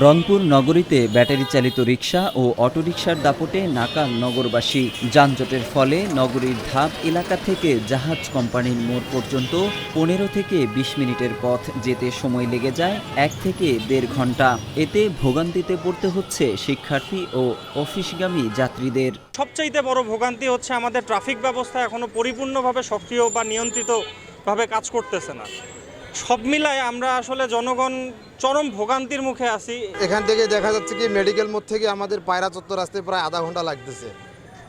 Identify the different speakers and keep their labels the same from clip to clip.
Speaker 1: রংপুর নগরীতে ব্যাটারি চালিত রিক্সা ও অটোরিকশার দাপটে নাকাল নগরবাসী। যানজটের ফলে নগরীর ধাপ এলাকা থেকে জাহাজ কোম্পানির মোড় পর্যন্ত পনেরো থেকে বিশ মিনিটের পথ যেতে সময় লেগে যায় এক থেকে দেড় ঘণ্টা। এতে ভোগান্তিতে পড়তে হচ্ছে শিক্ষার্থী ও অফিসগামী যাত্রীদের।
Speaker 2: সবচাইতে বড় ভোগান্তি হচ্ছে আমাদের ট্রাফিক ব্যবস্থা এখনও পরিপূর্ণভাবে সক্রিয় বা নিয়ন্ত্রিতভাবে কাজ করতেছে না। সব মিলায় আমরা আসলে জনগণ চরম ভোগান্তির মুখে আছি।
Speaker 3: এখান থেকে দেখা যাচ্ছে কি মেডিকেল মোড় থেকে আমাদের পায়রা চত্বর আসতে প্রায় আধা ঘণ্টা লাগতেছে।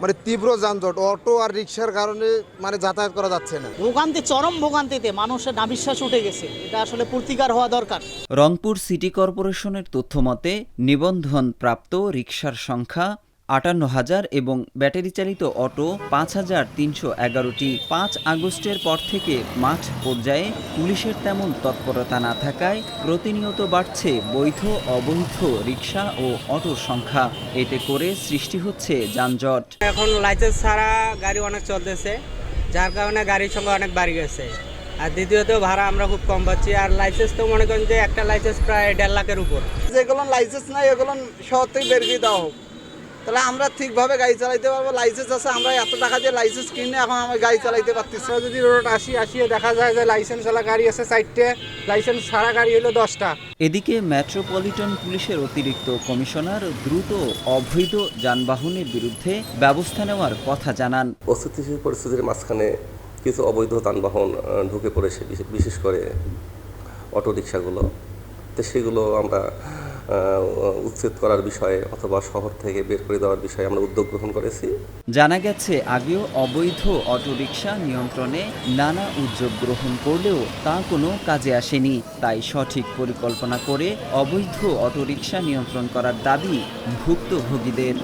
Speaker 3: মানে তীব্র যানজট অটো আর রিক্সার কারণে মানে যাতায়াত করা যাচ্ছে না।
Speaker 4: ভোগান্তি চরম ভোগান্তিতে মানুষের নাবিশ্বাস উঠে গেছে। এটা আসলে প্রতিকার হওয়া দরকার।
Speaker 1: রংপুর সিটি কর্পোরেশনের তথ্যমতে নিবন্ধন প্রাপ্ত রিক্সার সংখ্যা আটান্ন হাজার এবং ব্যাটারি চালিত অটো পাঁচ হাজার তিনশো এগারোটি। পাঁচ আগস্টের পর থেকে মাঠ পর্যায়ে পুলিশের তেমন তৎপরতা না থাকায় প্রতিনিয়ত বাড়ছে বৈধ অবৈধ রিক্সা ও অটোর সংখ্যা। এতে করে সৃষ্টি হচ্ছে যানজট।
Speaker 5: এখন লাইসেন্স ছাড়া গাড়ি অনেক চলতেছে যার কারণে গাড়ির সংখ্যা অনেক বাড়ি গেছে। আর দ্বিতীয়ত ভাড়া আমরা খুব কম পাচ্ছি আর লাইসেন্স তো মনে করেন যে একটা লাইসেন্স প্রায় দেড় লাখের উপর।
Speaker 6: যেগুলো লাইসেন্স নাই এগুলো শহর থেকে বের করে দেওয়া হোক। তাহলে আমরা ঠিকভাবে গাড়ি চালাইতে পারব লাইসেন্স আছে আমরা এত টাকা দিয়ে লাইসেন্স কিনে এখন আমরা গাড়ি চালাইতে পারতেছি না।
Speaker 7: যদি রোড আসি আসিয়ে দেখা যায় যে লাইসেন্স ওলা গাড়ি আছে চারটে লাইসেন্স ছাড়া গাড়ি হলো দশটা।
Speaker 1: এদিকে মেট্রোপলিটন পুলিশের অতিরিক্ত কমিশনার দ্রুত অবৈধ যানবাহনের বিরুদ্ধে ব্যবস্থা নেওয়ার কথা জানান।
Speaker 8: অস্থিতিশীল পরিস্থিতির মাঝখানে কিছু অবৈধ যানবাহন ঢুকে পড়েছে বিশেষ করে অটো রিক্সাগুলো তো সেগুলো আমরা উচ্ছেদ করার বিষয়ে অথবা শহর থেকে বের করে দেওয়ার বিষয়ে আমরা উদ্যোগ গ্রহণ করেছি।
Speaker 1: জানা গেছে, আগেও অবৈধ অটোরিকশা নিয়ন্ত্রণে নানা উদ্যোগ গ্রহণ করলেও তা কোনো কাজে আসেনি। তাই সঠিক পরিকল্পনা করে অবৈধ অটোরিকশা নিয়ন্ত্রণ করার দাবি ভুক্তভোগীদের।